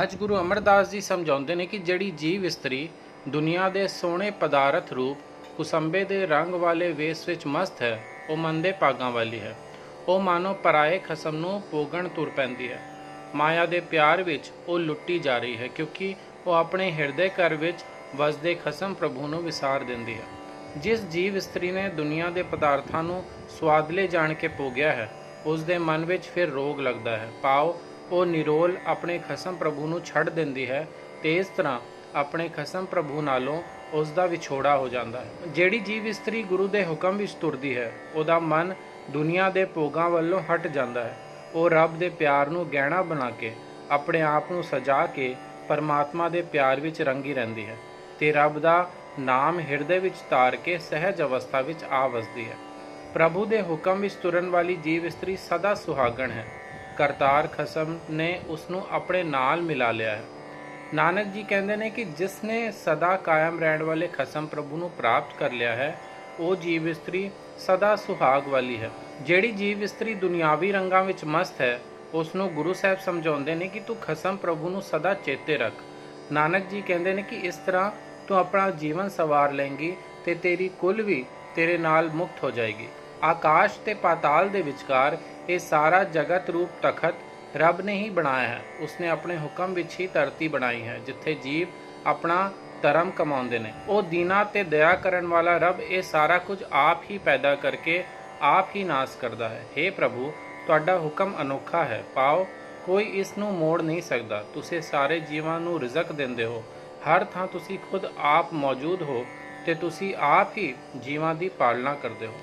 ਅੱਜ ਗੁਰੂ ਅਮਰਦਾਸ ਜੀ ਸਮਝਾਉਂਦੇ ਨੇ ਕਿ ਜਿਹੜੀ ਜੀਵ ਇਸਤਰੀ ਦੁਨੀਆ ਦੇ ਸੋਹਣੇ ਪਦਾਰਥ ਰੂਪ ਕੁਸੰਬੇ ਦੇ ਰੰਗ ਵਾਲੇ ਵੇਸ ਵਿੱਚ ਮਸਤ ਹੈ, ਉਹ ਮੰਦੇ ਭਾਗਾਂ ਵਾਲੀ ਹੈ। ਉਹ ਮਾਨੋ ਪਰਾਏ ਖਸਮ ਨੂੰ ਪੋਗਣ ਤੁਰ ਪੈਂਦੀ ਹੈ। ਮਾਇਆ ਦੇ ਪਿਆਰ ਵਿੱਚ ਉਹ ਲੁੱਟੀ ਜਾ ਰਹੀ ਹੈ ਕਿਉਂਕਿ ਉਹ ਆਪਣੇ ਹਿਰਦੇ ਘਰ ਵਿੱਚ ਵਸਦੇ ਖਸਮ ਪ੍ਰਭੂ ਨੂੰ ਵਿਸਾਰ ਦਿੰਦੀ ਹੈ। ਜਿਸ ਜੀਵ ਇਸਤਰੀ ਨੇ ਦੁਨੀਆ ਦੇ ਪਦਾਰਥਾਂ ਨੂੰ ਸਵਾਦਲੇ ਜਾਣ ਕੇ ਭੋਗਿਆ ਹੈ, ਉਸ ਦੇ ਮਨ ਵਿੱਚ ਫਿਰ ਰੋਗ ਲੱਗਦਾ ਹੈ। ਪਾਓ ਉਹ ਨਿਰੋਲ ਆਪਣੇ ਖਸਮ ਪ੍ਰਭੂ ਨੂੰ ਛੱਡ ਦਿੰਦੀ ਹੈ ਤੇ ਇਸ ਤਰ੍ਹਾਂ ਆਪਣੇ ਖਸਮ ਪ੍ਰਭੂ ਨਾਲੋਂ ਉਸ ਦਾ ਵਿਛੋੜਾ ਹੋ ਜਾਂਦਾ ਹੈ। ਜਿਹੜੀ ਜੀਵ ਇਸਤਰੀ ਗੁਰੂ ਦੇ ਹੁਕਮ ਵਿੱਚ ਤੁਰਦੀ ਹੈ, ਉਹਦਾ ਮਨ ਦੁਨੀਆ ਦੇ ਭੋਗਾਂ ਵੱਲੋਂ ਹਟ ਜਾਂਦਾ ਹੈ। ਉਹ ਰੱਬ ਦੇ ਪਿਆਰ ਨੂੰ ਗਹਿਣਾ ਬਣਾ ਕੇ, ਆਪਣੇ ਆਪ ਨੂੰ ਸਜਾ ਕੇ ਪਰਮਾਤਮਾ ਦੇ ਪਿਆਰ ਵਿੱਚ ਰੰਗੀ ਰਹਿੰਦੀ ਹੈ ਤੇ ਰੱਬ ਦਾ ਨਾਮ ਹਿਰਦੇ ਵਿੱਚ ਤਾਰ ਕੇ ਸਹਿਜ ਅਵਸਥਾ ਵਿੱਚ ਆ ਵਸਦੀ ਹੈ। ਪ੍ਰਭੂ ਦੇ ਹੁਕਮ ਵਿੱਚ ਤੁਰਨ ਵਾਲੀ ਜੀਵ ਇਸਤਰੀ ਸਦਾ ਸੁਹਾਗਣ ਹੈ। ਕਰਤਾਰ ਖਸਮ ਨੇ ਉਸ ਨੂੰ ਆਪਣੇ ਨਾਲ ਮਿਲਾ ਲਿਆ ਹੈ। ਨਾਨਕ ਜੀ ਕਹਿੰਦੇ ਨੇ ਕਿ ਜਿਸ ਨੇ ਸਦਾ ਕਾਇਮ ਰਹਿਣ ਵਾਲੇ ਖਸਮ ਪ੍ਰਭੂ ਨੂੰ ਪ੍ਰਾਪਤ ਕਰ ਲਿਆ ਹੈ, ਉਹ ਜੀਵ ਇਸਤਰੀ ਸਦਾ ਸੁਹਾਗ ਵਾਲੀ ਹੈ। ਜਿਹੜੀ ਜੀਵ ਇਸਤਰੀ ਦੁਨਿਆਵੀ ਰੰਗਾਂ ਵਿੱਚ ਮਸਤ ਹੈ ਉਸ ਨੂੰ ਗੁਰੂ ਸਾਹਿਬ ਸਮਝਾਉਂਦੇ ਨੇ ਕਿ ਤੂੰ ਖਸਮ ਪ੍ਰਭੂ ਨੂੰ ਸਦਾ ਚੇਤੇ ਰੱਖ। ਨਾਨਕ ਜੀ ਕਹਿੰਦੇ ਨੇ ਕਿ ਇਸ ਤਰ੍ਹਾਂ ਤੂੰ ਆਪਣਾ ਜੀਵਨ ਸਵਾਰ ਲੇਂਗੀ ਤੇ ਤੇਰੀ ਕੁੱਲ ਵੀ ਤੇਰੇ ਨਾਲ ਮੁਕਤ ਹੋ ਜਾਏਗੀ। ਆਕਾਸ਼ ਤੇ ਪਾਤਾਲ ਦੇ ਵਿਚਕਾਰ ਇਹ ਸਾਰਾ ਜਗਤ ਰੂਪ ਤਖਤ ਰੱਬ ਨੇ ਹੀ ਬਣਾਇਆ ਹੈ। ਉਸਨੇ ਆਪਣੇ ਹੁਕਮ ਵਿੱਚ ਹੀ ਧਰਤੀ ਬਣਾਈ ਹੈ, ਜਿੱਥੇ ਜੀਵ ਆਪਣਾ ਧਰਮ ਕਮਾਉਂਦੇ ਨੇ। ਉਹ ਦੀਨਾ ਤੇ ਦਇਆ ਕਰਨ ਵਾਲਾ ਰੱਬ ਇਹ ਸਾਰਾ ਕੁਝ ਆਪ ਹੀ ਪੈਦਾ ਕਰਕੇ ਆਪ ਹੀ ਨਾਸ ਕਰਦਾ ਹੈ। हे ਪ੍ਰਭੂ, ਤੁਹਾਡਾ ਹੁਕਮ ਅਨੋਖਾ ਹੈ। ਪਾਓ, ਕੋਈ ਇਸ ਨੂੰ ਮੋੜ ਨਹੀਂ ਸਕਦਾ। ਤੁਸੀਂ ਸਾਰੇ ਜੀਵਾਂ ਨੂੰ ਰਿਜ਼ਕ ਦਿੰਦੇ ਹੋ। ਹਰ ਥਾਂ ਤੁਸੀਂ ਖੁਦ ਆਪ ਮੌਜੂਦ ਹੋ ਤੇ ਤੁਸੀਂ ਆਪ ਹੀ ਜੀਵਾਂ ਦੀ ਪਾਲਣਾ ਕਰਦੇ ਹੋ।